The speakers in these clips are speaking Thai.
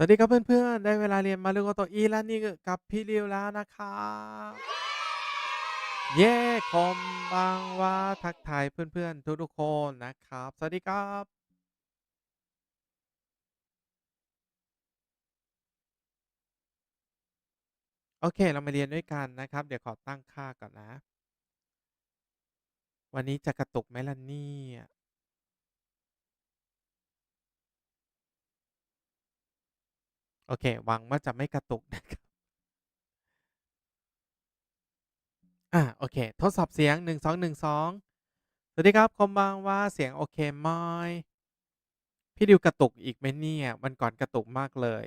สวัสดีครับเพื่อนๆ ได้เวลาเรียนมารุโกโตอีแล้วนี่กับพี่ริวแล้วนะครับเย่คอมบังว่าทักทายเพื่อนๆ ทุกๆคนนะครับ สวัสดีครับ โอเคเรามาเรียนด้วยกันนะครับ เดี๋ยวขอตั้งค่าก่อนนะ วันนี้จะกระตุกไหมล่ะเนี่ย โอเค หวังว่าจะไม่กระตุกนะครับ อ่าโอเค ทดสอบเสียง 1 2 1 2 สวัสดีครับคอมบังว่าเสียงโอเคไหมพี่ดิวกระตุกอีกไหมเนี่ยวันก่อนกระตุกมากเลย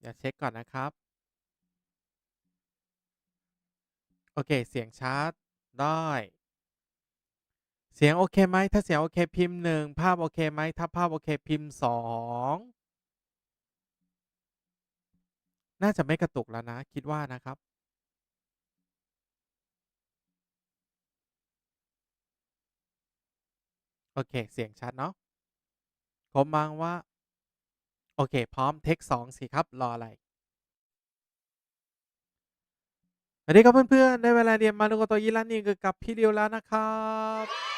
เดี๋ยวเช็คก่อนนะครับ โอเค เสียงชัดได้ เสียงโอเคไหมถ้าเสียงโอเคพิมพ์หนึ่งภาพโอเคไหมถ้าภาพโอเคพิมพ์สอง น่าจะไม่กระตุกแล้วนะ คิดว่านะครับ โอเค เสียงชัดเนาะผมมองว่า โอเค พร้อมเทคสองสิครับ รออะไรสวัสดีครับเพื่อนๆได้เวลาเรียนมารุโกโตยิรันนี่กับพี่เดียวแล้วนะครับ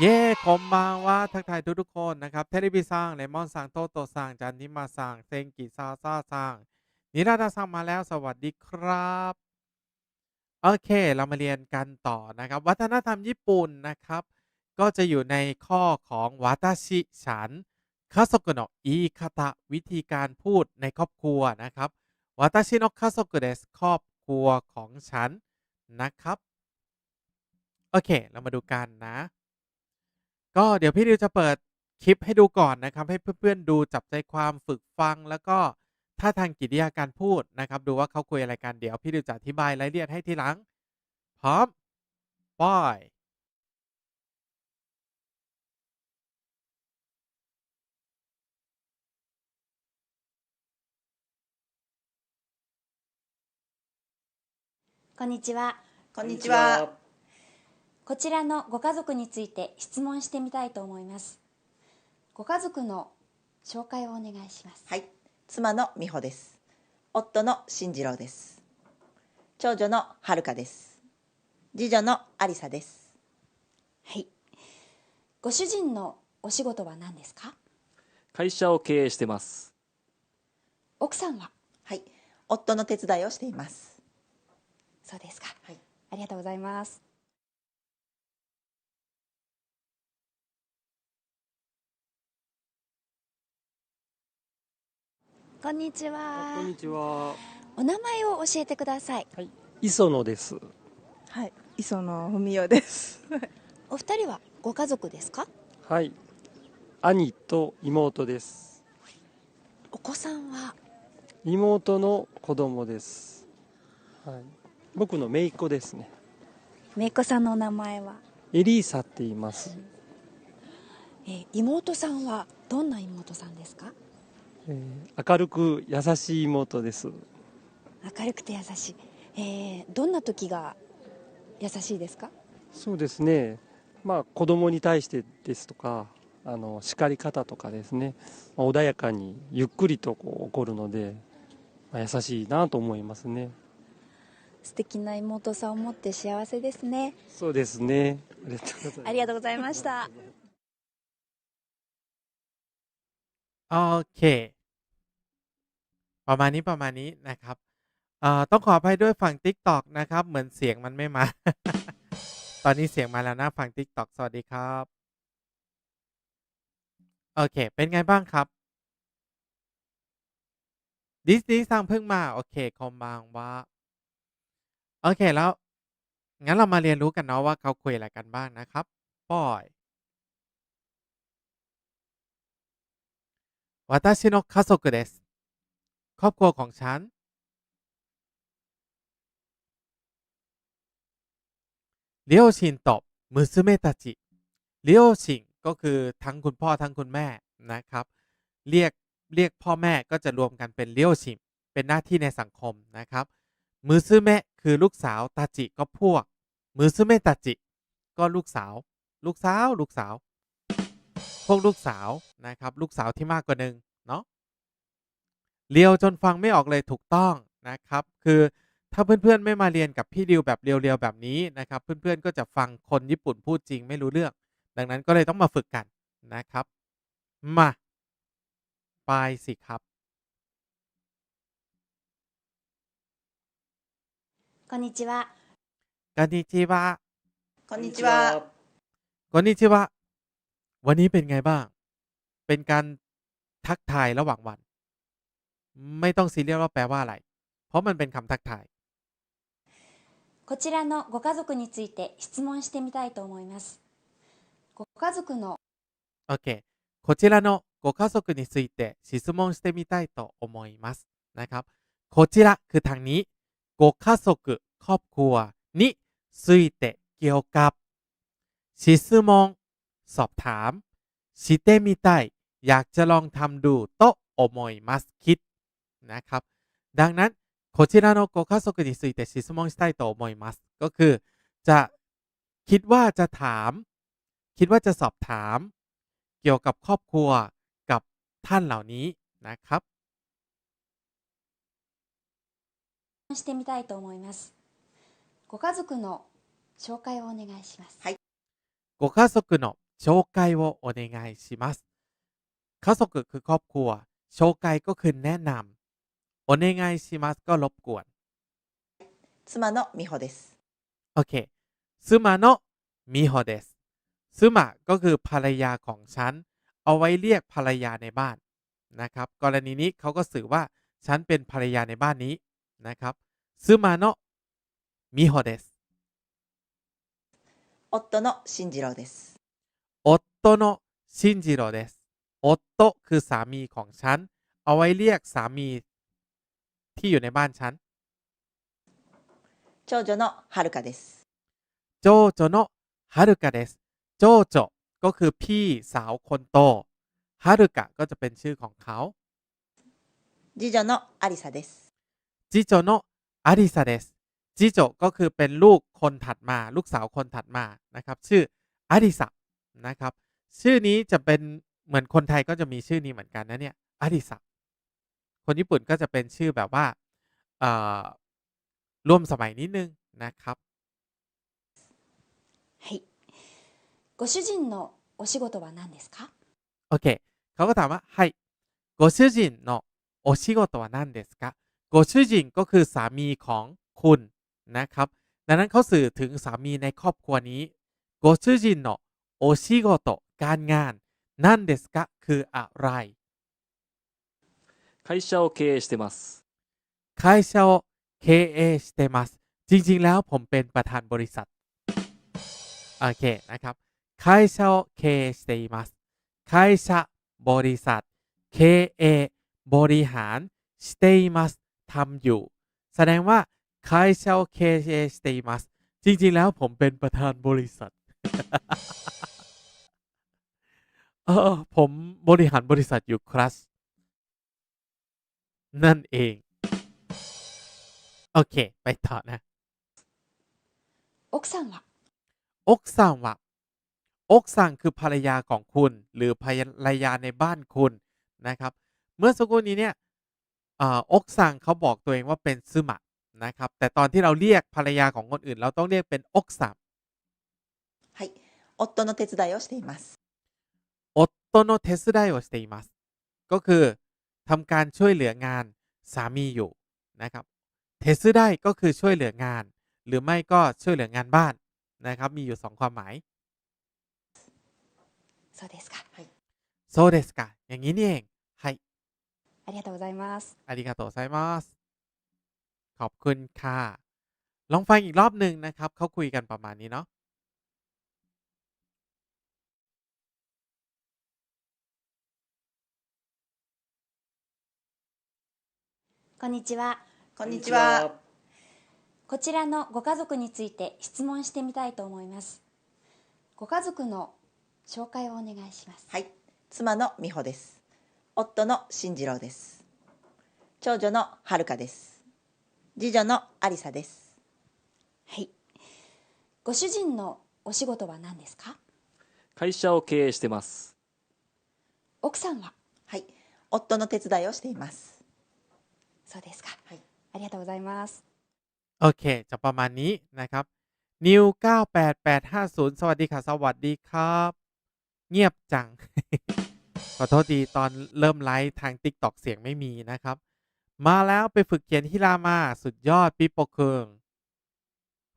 เย่คอมาว่าทักทายทุกๆคนนะครับเทเลบิซังเลมอนซังโตโตซังจันทิมาซังเซงกิซาซาซังนิราดาซังมาแล้วสวัสดีครับ โอเค เรามาเรียนกันต่อนะครับ วัฒนธรรมญี่ปุ่นนะครับ ก็จะอยู่ในข้อของวาตาชิฉันคาโกุโนะอีคาตะวิธีการพูดในครอบครัวนะครับวาตาชิโนคาโกุเดสครอบครัวของฉันนะครับ โอเค เรามาดูกันนะ ก็เดี๋ยวพี่ดิวจะเปิดคลิปให้ดูก่อนนะครับ ให้เพื่อนๆดูจับใจความฝึกฟัง แล้วก็ท่าทางกิริยาการพูดนะครับ ดูว่าเขาคุยอะไรกัน เดี๋ยวพี่ดิวจะอธิบายรายละเอียดให้ทีหลัง พร้อมป้อย こんにちは。こんにちは。 こちらのご家族について質問してみたいと思います。ご家族の紹介をお願いします。はい、妻の美穂です。夫の進次郎です。長女の遥香です。次女の有沙です。はい。ご主人のお仕事は何ですか？会社を経営してます奥さんは？はい、夫の手伝いをしています。そうですか。はい、ありがとうございます。こんにちはこん。にちは。お名前を教えてください。はい、磯野です。はい、磯野文代です。お二人はご家族ですか？はい、兄と妹です。お子さんは？妹の子供です。はい、僕の姪っ子ですね。めいこさんのお名前は？エリーサって言います。えー妹さんはどんな妹さんですか？えー明るく優しい妹です。明るくて優しい、えーどんな時が優しいですか？そうですね。まあ子供に対してですとか、あの叱り方とかですね、まあ穏やかにゆっくりとこう怒るので、まあ優しいなと思いますね。素敵な妹さんを持って幸せですねそうですね。ありがとうございます。ありがとうございました โอเค ประมาณนี้ประมาณนี้นะครับเอ่อต้องขออภัยด้วยฝั่ง TikTok นะครับ เหมือนเสียงมันไม่มา ตอนนี้เสียงมาแล้วนะฝั่ง TikTok สวัสดีครับ โอเค เป็นไงบ้างครับดิสนีย์สั่งเพิ่งมา โอเคคอมบางว่า โอเคแล้ว งั้นเรามาเรียนรู้กันเนาะว่าเขาคุยอะไรกันบ้างนะครับปอย 私の家族です。ครอบครัวของฉัน เลียวชินตอบมือซึเมตาจิเลียวชิงก็คือทั้งคุณพ่อทั้งคุณแม่นะครับ เรียกเรียกพ่อแม่ก็จะรวมกันเป็นเลียวชิงเป็นหน้าที่ในสังคมนะครับมือซึเมะคือลูกสาวตาจิก็พวกมือซึเมตาจิ ก็ลูกสาว ลูกสาว ลูกสาว พวกลูกสาวนะครับ ลูกสาวที่มากกว่าหนึ่งเนาะเลียวจนฟังไม่ออกเลยถูกต้องนะครับ คือถ้าเพื่อนๆไม่มาเรียนกับพี่ดิวแบบเรียวๆแบบนี้นะครับ เพื่อนๆก็จะฟังคนญี่ปุ่นพูดจริงไม่รู้เรื่อง ดังนั้นก็เลยต้องมาฝึกกันนะครับ มาไปสิครับ こんにちは กันนิจิวะ こんにちは。 กอนนิจิ วะ วันนี้เป็นไงบ้าง เป็นการทักทายระหว่างวัน ไม่ต้องซีเรียสว่าแปลว่าอะไร เพราะมันเป็นคำทักทาย こちらのご家族について質問してみたいと思いますご家族の โอเค こちらのご家族について質問してみたいと思いますนะครับ こちらคือทางนี้ ご家族ครอบครัวについてเกี่ยวกับ質問 สอบถามしてみたいอยากจะลองทำดูโตโอโมยมัสคิดนะครับ ดังนั้นこちらのご家族について質問したいと思いますก็คือ จะคิดว่าจะถาม คิดว่าจะสอบถาม เกี่ยวกับครอบครัวกับท่านเหล่านี้นะครับ してみたいと思いますご家族の紹介をお願いしますご家族の 紹介をお願いします家族คือครอบครัวโชไกก็คือแนะนำโอเนไงชิมัสก็รบกวน 妻の美穂です。 โอเคซึมาโนะมิโฮเดสซึมะก็คือภรรยาของฉัน เอาไว้เรียกภรรยาในบ้านนะครับ กรณีนี้เขาก็สื่อว่า ฉันเป็นภรรยาในบ้านนี้นะครับซึมาโนะมิโฮเดส 夫の進次郎です。 โอตโตโนชินจิโร่เดโอโตคือสามีของฉัน เอาไว้เรียกสามีที่อยู่ในบ้านฉันโจโจโนฮารุกะเดสโจโจโนฮารุกะ o ก็คือพี่สาวคนโตฮารุกะก็จะเป็นชื่อของเขาจิโจโนอาริซาเดสจิโจโนอาริซาเดสจิโจก็คือเป็นลูกคนถัดมา ลูกสาวคนถัดมานะครับ ชื่ออาริซา นะครับ ชื่อนี้จะเป็นเหมือนคนไทยก็จะมีชื่อนี้เหมือนกันนะเนี่ยอาริสะคนญี่ปุ่นก็จะเป็นชื่อแบบว่าเอ่อร่วมสมัยนิดนึงนะครับ はいご主人のお仕事は何ですか โอเค เขาก็ถามว่าはいご主人のお仕事は何ですかご主人ก็คือสามีของคุณนะครับ ดังนั้นเขาสื่อถึงสามีในครอบครัวนี้ご主人 のお仕事การงานนั่นเดสกะคืออะไร 会社を経営してます。会社を経営してますจริงๆ แล้วผมเป็นประธานบริษัท โอเคนะครับ会社を経営しています会社บริษัท経営บริหารしていますทำอยู่ แสดงว่า会社を経営していますจริงๆ แล้วผมเป็นประธานบริษัท เออ ผมบริหารบริษัทอยู่ครัสนั่นเอง โอเค ไปต่อนะอกซังวะอกซังวะอกซังคือภรรยาของคุณ หรือภรรยาในบ้านคุณนะครับ เมื่อสักครู่นี้เนี่ยอกซังเขาบอกตัวเองว่าเป็นซึมะนะครับ แต่ตอนที่เราเรียกภรรยาของคนอื่น เราต้องเรียกเป็นอกซัง 夫の手伝いをしています。โอตโตโนเทสไดโอสเตมัสก็คือทำการช่วยเหลืองานสามีอยู่นะครับเทสไดก็คือช่วยเหลืองาน หรือไม่ก็ช่วยเหลืองานบ้านนะครับ มีอยู่สองความหมาย そうですかโซเดสกะอย่างนี้นี่เองไฮ ありがとうございますอาริกาโตไซมัสขอบคุณค่ะ ลองฟังอีกรอบหนึ่งนะครับ เขาคุยกันประมาณนี้เนาะ こんにちはこんにちは。こちらのご家族について質問してみたいと思いますご家族の紹介をお願いしますはい。妻の美穂です。夫の進次郎です。長女のはるかです。次女のありさです。はいご主人のお仕事は何ですか？会社を経営してます。奥さんは？はい夫の手伝いをしていますそうですか。はい。ありがとうございます。โอเค จะประมาณนี้นะครับ new 98850 สวัสดีค่ะ สวัสดีครับ เงียบจัง ขอโทษดีตอนเริ่มไลฟ์ทาง TikTok เสียงไม่มีนะครับ มาแล้วไปฝึกเขียนฮิรามา สุดยอดปีโปเคิง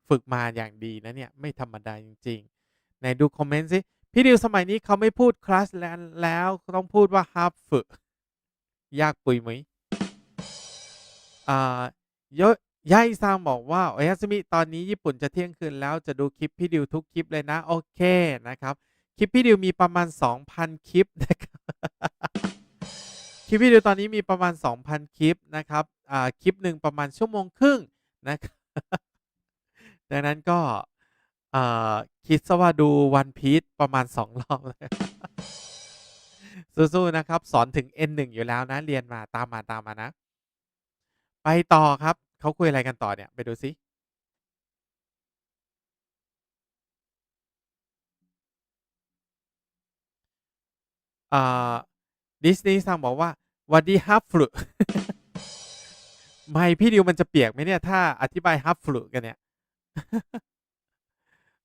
ฝึกมาอย่างดีนะเนี่ย ไม่ธรรมดาจริงๆ ในดูคอมเมนต์สิ พี่ดิวสมัยนี้เขาไม่พูดคลาสแล้ว ต้องพูดว่าฮับฝึก ยากปุยไหม ยายซังบอกว่าโอยาสมิตอนนี้ญี่ปุ่นจะเที่ยงคืนแล้วจะดูคลิปพี่ดิวทุกคลิปเลยนะ โอเคนะครับ คลิปพี่ดิวมีประมาณ 2,000 คลิปนะครับคลิปพี่ดิวตอนนี้มีประมาณ 2,000 คลิปนะครับอ่าคลิปหนึ่งประมาณชั่วโมงครึ่งนะครับดังนั้นก็อ่าคิดซะว่าดูวันพี e ประมาณ 2 รอบเลยสู้ๆนะครับ สอนถึง N1 อยู่แล้วนะ เรียนมาตามมาตามมานะ ไปต่อครับ เขาคุยอะไรกันต่อเนี่ย ไปดูซิ อ่า ดิสนีย์สั่งบอกว่าวันดีฮับฟลุไม่พี่ดิวมันจะเปียกไหมเนี่ย ถ้าอธิบายฮับฟลุกันเนี่ย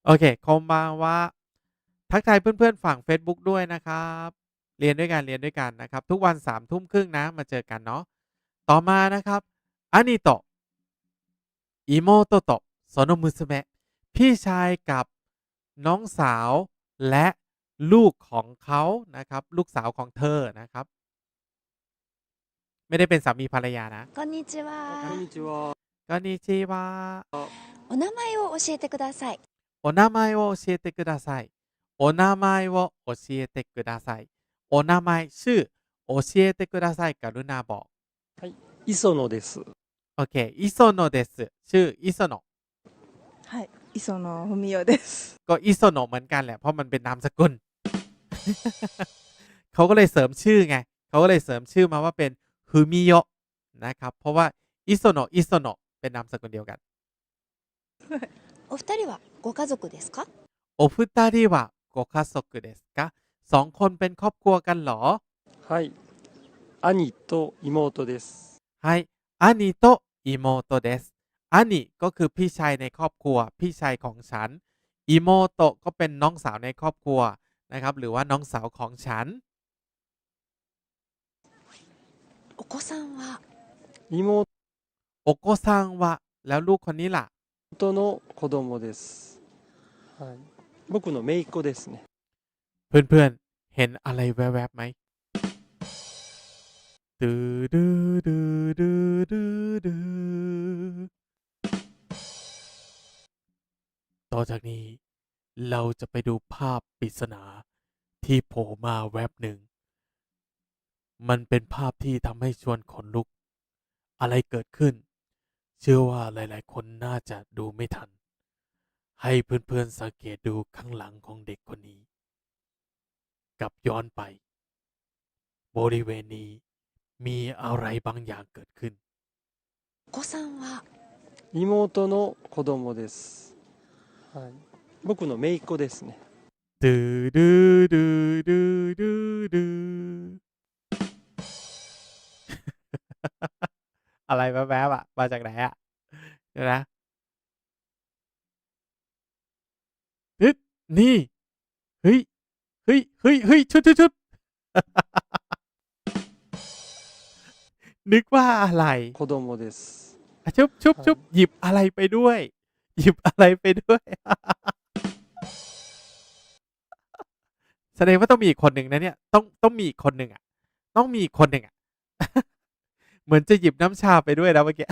โอเคคอมบางว่า ทักทายเพื่อนๆ ฝั่ง Facebook ด้วยนะครับ เรียนด้วยกัน เรียนด้วยกันนะครับ ทุกวันสามทุ่มครึ่งนะ มาเจอกันเนาะ ต่อมานะครับ อานิโตะอิโมโตโตะโซโนมุสเมะพี่ชายกับน้องสาวและลูกของเขานะครับ ลูกสาวของเธอนะครับ ไม่ได้เป็นสามีภรรยานะ こんにちはこんにちは。 ก็นิชิวะ お名前を教えてくださいお名前を教えてくださいお名前を教えてくださいお名前ชื่อ教えてくださいกรุณาบอก 磯野です。 โอเคอิโซโนเดสชื่ออิโซโน はい磯野文代です ก็อิโซโนะเหมือนกันแหละ เพราะมันเป็นนามสกุล เขาก็เลยเสริมชื่อไง เขาก็เลยเสริมชื่อมาว่าเป็นฮูมิโยะนะครับ เพราะว่าอิโซโนะอิโซโนะเป็นนามสกุลเดียวกัน お二人はご家族ですか โอฟุตาริวะโกคาโซกุเดสกะสองคนเป็นครอบครัวกันเหรอ はい。兄と妹です。 ให้ อานิโตอิโมโตเดสอานิก็คือพี่ชายในครอบครัว พี่ชายของฉันอิโมโตก็เป็นน้องสาวในครอบครัวนะครับ หรือว่าน้องสาวของฉันโอโกซังวะอิโมโอโกซังวะแล้วลูกคนนี้ล่ะโตโนะโคโดโมเดส僕の姪っ子ですねเพื่อนๆ เห็นอะไรแวบๆไหม ดูดูดูดูดูดูต่อจากนี้ เราจะไปดูภาพปริศนาที่โผล่มาแวบหนึ่ง มันเป็นภาพที่ทำให้ชวนขนลุก อะไรเกิดขึ้น เชื่อว่าหลาย ๆ คนน่าจะดูไม่ทัน ให้เพื่อน ๆ สังเกตดูข้างหลังของเด็กคนนี้ กลับย้อนไป บริเวณนี้ มีอะไรบางอย่างเกิดขึ้น お子さんは妹の子供です。はい。僕の姪っ子ですね。 ดูดูดูดูดูดู อะไรแวบๆอ่ะ มาจากไหนอ่ะเดี๋ยวนะนึดนี่ เฮ้ย เฮ้ย เฮ้ย เฮ้ย ชุดชุดชุด นึกว่าอะไร 子供です。 อ่ะชุบชุบชุบหยิบอะไรไปด้วย หยิบอะไรไปด้วย แสดงว่าต้องมีอีกคนหนึ่งนะเนี่ย ต้องต้องมีอีกคนหนึ่งอ่ะ ต้องมีอีกคนหนึ่งอ่ะ เหมือนจะหยิบน้ำชาไปด้วยนะเมื่อกี้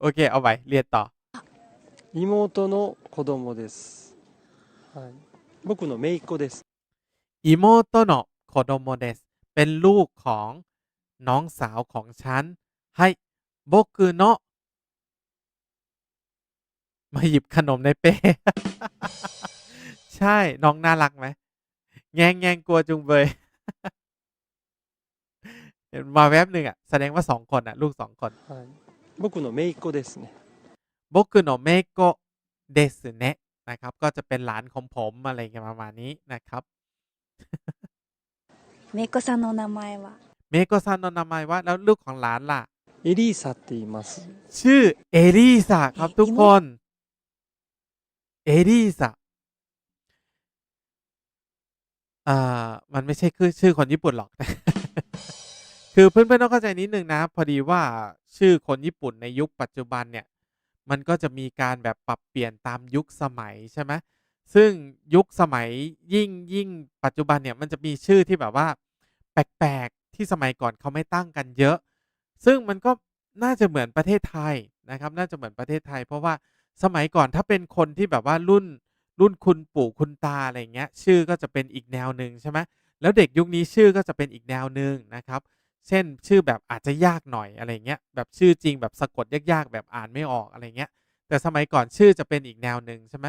โอเค เอาไปเรียนต่อ 妹の子供です。はい。僕の姪っ子です。 อิโมโตโ เป็นลูกของน้องสาวของฉัน ให้โบกุเนะมาหยิบขนมในเป้ ใช่ น้องน่ารักไหม แงงแงงกลัวจุงเบย มาแวบหนึ่งอะ แสดงว่าสองคนอะ ลูกสองคนโบกุโนะเมโกเดสเนโบกุโนะเมโกเดสเนะนะครับ ก็จะเป็นหลานของผมอะไรประมาณนี้นะครับ めいこさんのお名前は เมโกซันโนนามายว่าแล้วลูกของหลานล่ะ エリーサって言います。 ชื่อเอลิซาครับทุกคน เอลิซาอ่า มันไม่ใช่คือชื่อคนญี่ปุ่นหรอก คือเพื่อนๆต้องเข้าใจนิดนึงนะ พอดีว่าชื่อคนญี่ปุ่นในยุคปัจจุบันเนี่ย มันก็จะมีการแบบปรับเปลี่ยนตามยุคสมัยใช่ไหม ซึ่งยุคสมัยยิ่งยิ่งปัจจุบันเนี่ยมันจะมีชื่อที่แบบว่าแปลกๆที่สมัยก่อนเขาไม่ตั้งกันเยอะ ซึ่งมันก็น่าจะเหมือนประเทศไทยนะครับ น่าจะเหมือนประเทศไทย เพราะว่าสมัยก่อนถ้าเป็นคนที่แบบว่ารุ่นรุ่นคุณปู่คุณตาอะไรเงี้ย ชื่อก็จะเป็นอีกแนวหนึ่งใช่ไหมแล้วเด็กยุคนี้ชื่อก็จะเป็นอีกแนวหนึ่งนะครับ เช่นชื่อแบบอาจจะยากหน่อยอะไรเงี้ยแบบชื่อจริงแบบสะกดยากๆแบบอ่านไม่ออกอะไรเงี้ย แต่สมัยก่อนชื่อจะเป็นอีกแนวหนึ่งใช่ไหม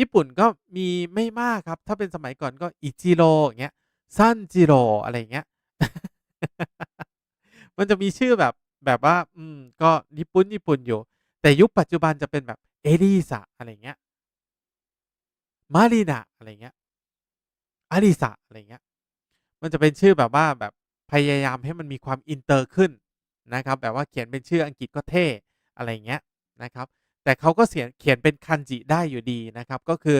ญี่ปุ่นก็มีไม่มากครับ ถ้าเป็นสมัยก่อนก็อิจิโร่อย่างเงี้ยซันจิโร่อะไรเงี้ย มันจะมีชื่อแบบแบบว่า อืม ก็ญี่ปุ่นญี่ปุ่นอยู่ แต่ยุคปัจจุบันจะเป็นแบบเอลิซาอะไรเงี้ย มารีนาอะไรเงี้ยอาริสาอะไรเงี้ย มันจะเป็นชื่อแบบว่าแบบพยายามให้มันมีความอินเตอร์ขึ้นนะครับ แบบว่าเขียนเป็นชื่ออังกฤษก็เท่อะไรเงี้ยนะครับ แต่เขาก็เสียงเขียนเป็นคันจิได้อยู่ดีนะครับ ก็คือ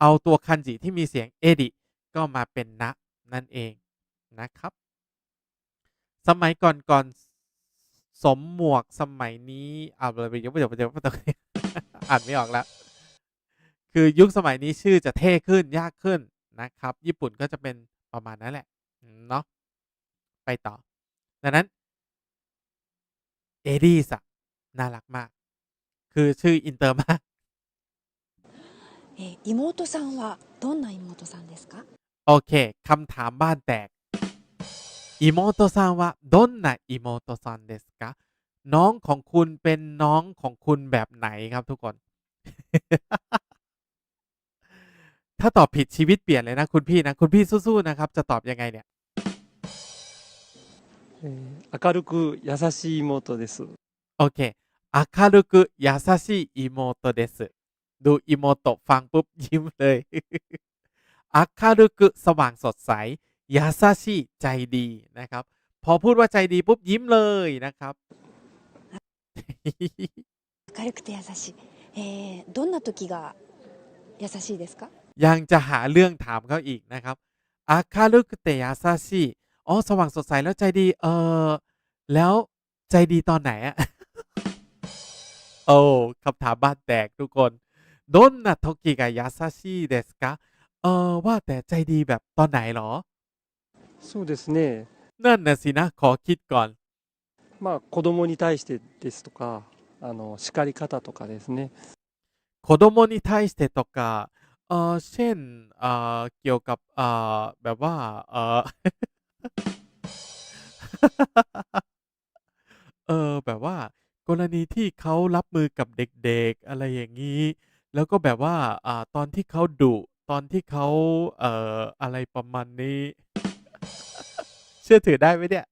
เอาตัวคันจิที่มีเสียงเอดิก็มาเป็นนะนั่นเองนะครับ สมัยก่อนก่อนสมหมวกสมัยนี้อ่าเลยเดี๋ยวเดี๋ยวเดี๋ยวอ่านไม่ออกแล้ว คือยุคสมัยนี้ชื่อจะเท่ขึ้นยากขึ้นนะครับ ญี่ปุ่นก็จะเป็นประมาณนั้นแหละเนาะไปต่อ ดังนั้น เอดีสะน่ารักมาก คือชื่ออินเตอร์มาก えー妹さんはどんな妹さんですか โอเคคำถามบ้านแตกอิโมโตซังว่าดนนะอิโมโตซันเดสกะน้องของคุณเป็นน้องของคุณแบบไหนครับทุกคน ถ้าตอบผิดชีวิตเปลี่ยนเลยนะคุณพี่นะ คุณพี่สู้ๆนะครับ จะตอบยังไงเนี่ย えー明るく優しい妹です。 โอเค อาคารุกุยาซาชิอิโมโตเดสดูอิโมโตะฟังปุ๊บยิ้มเลย อาคารุกุสว่างสดใสยาซาชิใจดีนะครับ พอพูดว่าใจดีปุ๊บยิ้มเลยนะครับ 明るくて優しい、えーどんな時が優しいですか ยังจะหาเรื่องถามเขาอีกนะครับอาคารุกุเตยาซาชิอ๋อสว่างสดใสแล้วใจดี เออแล้วใจดีตอนไหนอะ โอ้คำถามบ้านแตกทุกคนโดนนะโทกิกายาซาชิเดสกะเออว่าแต่ใจดีแบบตอนไหนเหรอ そうですね。 นั่นนะสินะ ขอคิดก่อน まあ子供に対してですとか、あの叱り方とかですね。 โคโดโมนิไทสเตโตกะเออเช่นเอ่อเกี่ยวกับเอ่อแบบว่าเออ เออแบบว่า กรณีที่เขารับมือกับเด็กๆอะไรอย่างนี้ แล้วก็แบบว่าอ่าตอนที่เขาดุตอนที่เขาเอ่ออะไรประมาณนี้ เชื่อถือได้ไหมเนี่ย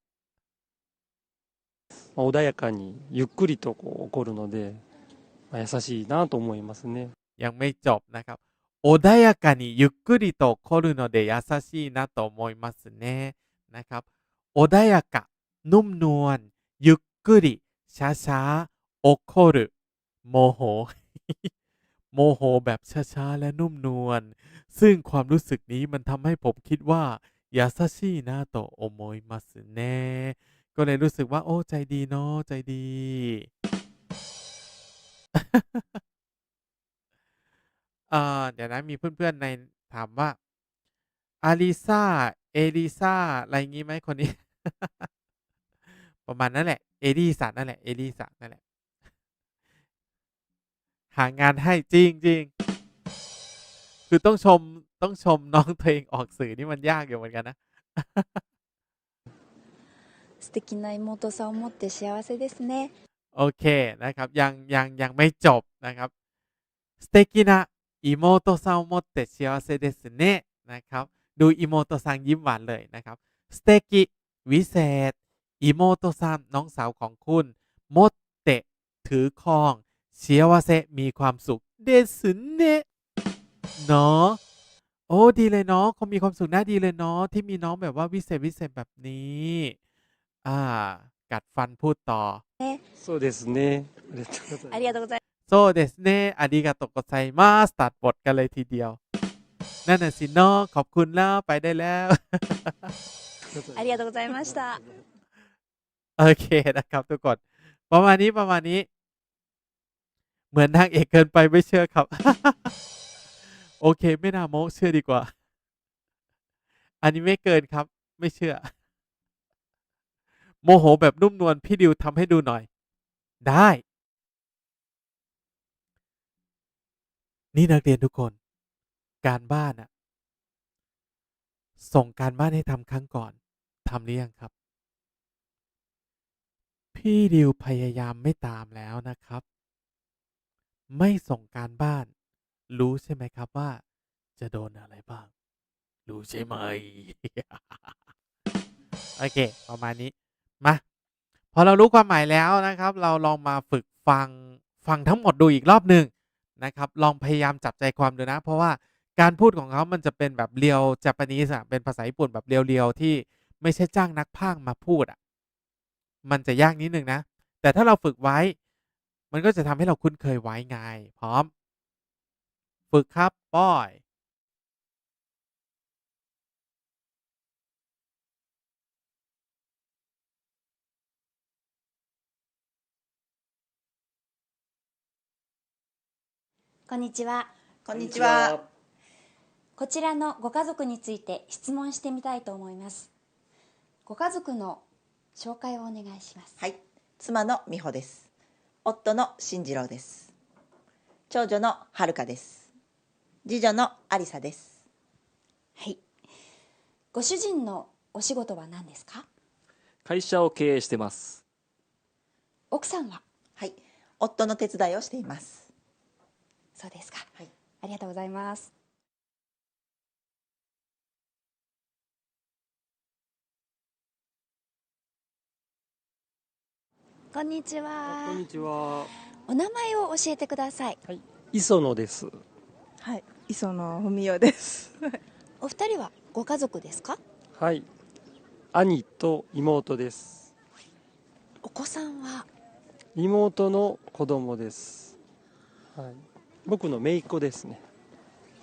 まあ穏やかにゆっくりとこう怒るので、まあ、優しいなと思いますね。 ยังไม่จบนะครับโอดายากานิゆっくりと怒るので優しいなと思いますねนะครับโอดายากะนุ่มนวลゆっくり ช้าช้าโอโครโมโห โมโหแบบช้าๆ และนุ่มนวล ซึ่งความรู้สึกนี้มันทำให้ผมคิดว่ายาซาชินาโตโอโมยมัสเน่ก็เลยรู้สึกว่า โอ้ ใจดีเนาะใจดีเดี๋ยวนะมีเพื่อนๆในถามว่า อาริซาเอลิซาอะไรงี้ไหมคนนี้ ประมาณนั้นแหละ เอลิซานั่นแหละ เอลิซานั่นแหละ หางานให้จริงจริงคือต้องชมต้องชมน้องตัวเองออกสื่อนี่มันยากอยู่เหมือนกันนะ 素敵な妹さんを持って幸せですね โอเคนะครับ ยังยังยังไม่จบนะครับสเตกินะอิโมโตซังโมเตชิอาเซเดสเนะนะครับ ดูอิโมโตซังยิ้มหวานเลยนะครับสเตกิวิเศษ อิโมโตซันน้องสาวของคุณโมเตะถือคองเชียวาเซมีความสุขเดซุเนะเนาะโอ้ดีเลยเนาะคงมีความสุขน่าดีเลยเนาะที่มีน้องแบบว่าวิเศษวิเศษแบบนี้ อ่า กัดฟันพูดต่อโซเดสเน่อาริยาตกใจโซเดสเน่อาริยาตกใจมาสตัดบทกันเลยทีเดียว นั่นน่ะสินาะขอบคุณแล้วไปได้แล้วอาริยาตกใจมาส โอเคนะครับ ทุกคน ประมาณนี้ประมาณนี้ เหมือนนางเอกเกินไปไม่เชื่อครับ โอเค ไม่น่าโม้เชื่อดีกว่า อันนี้ไม่เกินครับ ไม่เชื่อ โมโหแบบนุ่มนวลพี่ดิวทำให้ดูหน่อย ได้ นี่นักเรียนทุกคน การบ้านอะส่งการบ้านให้ทำครั้งก่อนทำหรือยังครับ พี่ดิวพยายามไม่ตามแล้วนะครับ ไม่ส่งการบ้าน รู้ใช่ไหมครับว่า จะโดนอะไรบ้าง รู้ใช่ไหม โอเค ประมาณนี้ มา พอเรารู้ความหมายแล้วนะครับ เราลองมาฝึกฟัง ฟังทั้งหมดดูอีกรอบหนึ่งนะครับ ลองพยายามจับใจความดูนะ เพราะว่าการพูดของเขามันจะเป็นแบบเรียวจ a p a n e s e อะเป็นภาษาญี่ปุ่นแบบเรียวๆที่ไม่ใช่จ้างนักพากมาพูดอะ มันจะยากนิดนึงนะ แต่ถ้าเราฝึกไว้ มันก็จะทำให้เราคุ้นเคยไว้ไง พร้อม ฝึกครับป้อย こんにちはこんにちはこちらのご家族について質問してみたいと思いますご家族の 紹介をお願いします。はい。妻の美穂です。夫の進次郎です。長女の遥香です。次女のありさです。はい。ご主人のお仕事は何ですか？会社を経営してます。奥さんは？はい。夫の手伝いをしています。そうですか。はい。ありがとうございますこんにちは。こんにちは。お名前を教えてください。はい。磯野です。はい。磯野文代です。お二人はご家族ですか？はい。兄と妹です。お子さんは？妹の子供です、はい、僕の姪っ子ですね。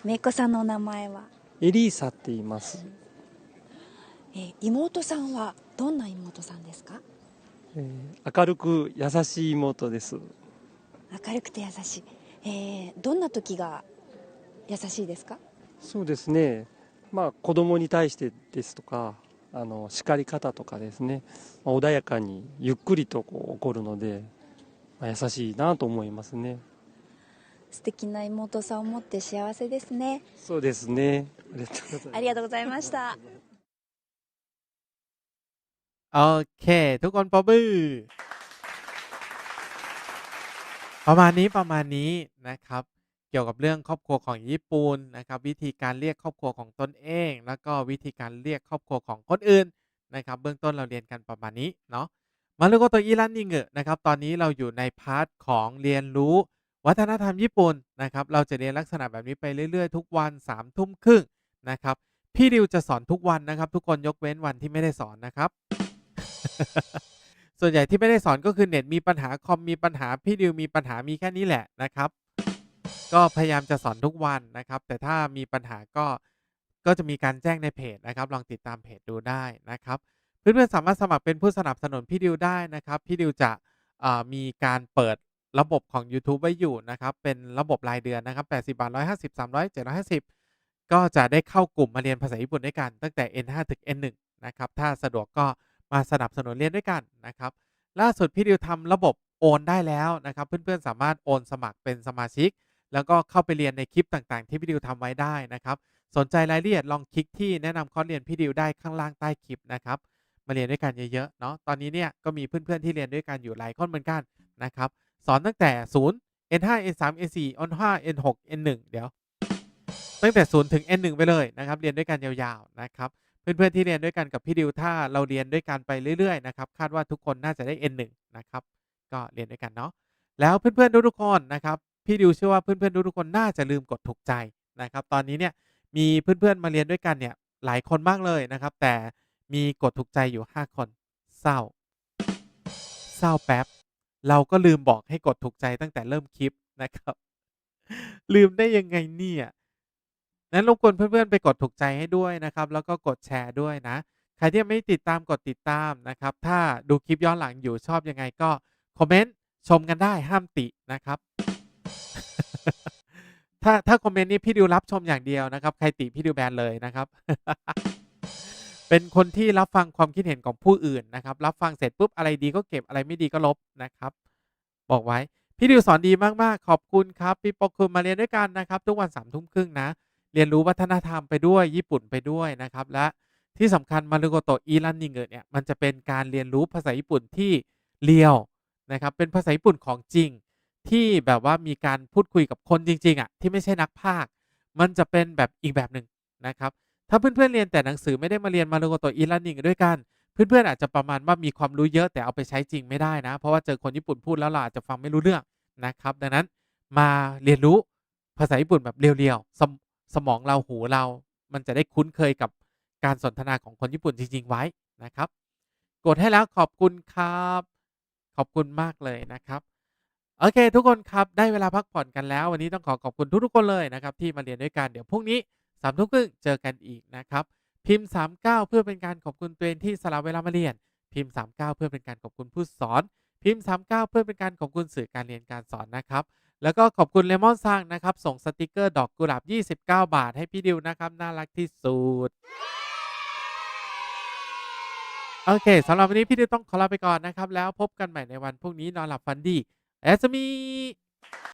めいっ子さんのお名前は、エリーサって言います、えー妹さんはどんな妹さんですか？えー明るく優しい妹です。明るくて優しい、えーどんな時が優しいですか？そうですね。まあ子供に対してですとかあの叱り方とかですね、まあ穏やかにゆっくりとこう怒るので、まあ優しいなと思いますね。素敵な妹さんを持って幸せですね。そうですね。ありがとうございます。ありがとうございました โอเค ทุกคนปรบมือประมาณนี้ประมาณนี้นะครับ เกี่ยวกับเรื่องครอบครัวของญี่ปุ่นนะครับ วิธีการเรียกครอบครัวของตนเอง แล้วก็วิธีการเรียกครอบครัวของคนอื่นนะครับ เบื้องต้นเราเรียนกันประมาณนี้เนาะมาเรุโกโตอิรันนิงเงะนะครับ ตอนนี้เราอยู่ในพาร์ทของเรียนรู้วัฒนธรรมญี่ปุ่นนะครับ เราจะเรียนลักษณะแบบนี้ไปเรื่อยๆ ทุกวัน3ามทุ่มครึ่งนะครับ พี่ดิวจะสอนทุกวันนะครับ ทุกคนยกเว้นวันที่ไม่ได้สอนนะครับ ส่วนใหญ่ที่ไม่ได้สอนก็คือเน็ตมีปัญหาคอมมีปัญหาพี่ดิวมีปัญหามีแค่นี้แหละนะครับ ก็พยายามจะสอนทุกวันนะครับ แต่ถ้ามีปัญหาก็ก็จะมีการแจ้งในเพจนะครับ ลองติดตามเพจดูได้นะครับ เพื่อนๆสามารถสมัครเป็นผู้สนับสนุนพี่ดิวได้นะครับพี่ดิวจะมีการเปิดระบบของ YouTube ไว้อยู่นะครับ เป็นระบบรายเดือนนะครับ80บาท150 300 750 ก็จะได้เข้ากลุ่มมาเรียนภาษาญี่ปุ่นด้วยกันตั้งแต่ N5 ถึง N1 นะครับ ถ้าสะดวกก็ มาสนับสนุนเรียนด้วยกันนะครับ ล่าสุดพี่ดิวทำระบบโอนได้แล้วนะครับ เพื่อนๆสามารถโอนสมัครเป็นสมาชิก แล้วก็เข้าไปเรียนในคลิปต่างๆ ที่พี่ดิวทำไว้ได้นะครับ สนใจรายละเอียดลองคลิกที่แนะนำคอร์สเรียนพี่ดิวได้ข้างล่างใต้คลิปนะครับ มาเรียนด้วยกันเยอะๆเนาะตอนนี้เนี่ยก็มีเพื่อนๆที่เรียนด้วยกันอยู่หลายคนเหมือนกันนะครับสอนตั้งแต่ 0 N5 N3 N4 N5 N6 N1 เดี๋ยว ตั้งแต่ 0 ถึง N1 ไปเลยนะครับ เรียนด้วยกันยาวๆนะครับ เพื่อนๆที่เรียนด้วยกันกับพี่ดิวถ้าเราเรียนด้วยกันไปเรื่อยๆนะครับคาดว่าทุกคนน่าจะได้ N1 นะครับก็เรียนด้วยกันเนาะแล้วเพื่อนๆทุกๆคนนะครับพี่ดิวเชื่อว่าเพื่อนๆทุกๆคนน่าจะลืมกดถูกใจนะครับตอนนี้เนี่ยมีเพื่อนๆมาเรียนด้วยกันเนี่ยหลายคนมากเลยนะครับ แต่มีกดถูกใจอยู่ 5 คนเศร้า เศร้าแป๊บ เราก็ลืมบอกให้กดถูกใจตั้งแต่เริ่มคลิปนะครับ ลืมได้ยังไงเนี่ย นั้นรบกวนเพื่อนๆไปกดถูกใจให้ด้วยนะครับ แล้วก็กดแชร์ด้วยนะ ใครที่ไม่ติดตามกดติดตามนะครับ ถ้าดูคลิปย้อนหลังอยู่ชอบยังไงก็คอมเมนต์ชมกันได้ห้ามตินะครับ ถ้าถ้าคอมเมนต์นี้พี่ดิวรับชมอย่างเดียวนะครับ ใครติพี่ดิวแบนเลยนะครับ เป็นคนที่รับฟังความคิดเห็นของผู้อื่นนะครับ รับฟังเสร็จปุ๊บอะไรดีก็เก็บอะไรไม่ดีก็ลบนะครับ บอกไว้พี่ดิวสอนดีมากๆ ขอบคุณครับพี่ปกคุณมาเรียนด้วยกันนะครับ ทุกวันสามทุ่มครึ่งนะ เรียนรู้วัฒนธรรมไปด้วยญี่ปุ่นไปด้วยนะครับ และที่สำคัญมารุโกโตอีรันนิงเนี่ยมันจะเป็นการเรียนรู้ภาษาญี่ปุ่นที่เรียวนะครับเป็นภาษาญี่ปุ่นของจริง ที่แบบว่ามีการพูดคุยกับคนจริงๆอะที่ไม่ใช่นักพากย์มันจะเป็นแบบอีกแบบหนึ่งนะครับถ้าเพื่อนๆเรียนแต่หนังสือไม่ได้มาเรียนมารุโกโตอีรันนิงด้วยกันเพื่อนๆอาจจะประมาณว่ามีความรู้เยอะแต่เอาไปใช้จริงไม่ได้นะ เพราะว่าเจอคนญี่ปุ่นพูดแล้วเราอาจะฟังไม่รู้เรื่องนะครับ ดังนั้นมาเรียนรู้ภาษาญี่ปุ่นแบบเรียวๆส สมองเราหูเรา มันจะได้คุ้นเคยกับการสนทนาของคนญี่ปุ่นจริง ๆ ไว้นะครับ กดให้แล้วขอบคุณครับ ขอบคุณมากเลยนะครับ โอเค ทุกคนครับได้เวลาพักผ่อนกันแล้ว วันนี้ต้องขอขอบคุณทุกๆคนเลยนะครับ ที่มาเรียนด้วยกันเดี๋ยวพรุ่งนี้สามทุ่มครึ่งเจอกันอีกนะครับ พิมพ์ 39 เพื่อเป็นการขอบคุณตัวเองที่สละเวลามาเรียน พิมพ์ 39 เพื่อเป็นการขอบคุณผู้สอน พิมพ์ 39 เพื่อเป็นการขอบคุณสื่อการเรียนการสอนนะครับ แล้วก็ขอบคุณเลมอนซังนะครับ ส่งสติกเกอร์ดอกกุหลาบ 29 บาทให้พี่ดิวนะครับ น่ารักที่สุด โอเคสำหรับวันนี้พี่ดิวต้องขอลาไปก่อนนะครับ แล้วพบกันใหม่ในวันพรุ่งนี้นอนหลับฝันดีแอสมี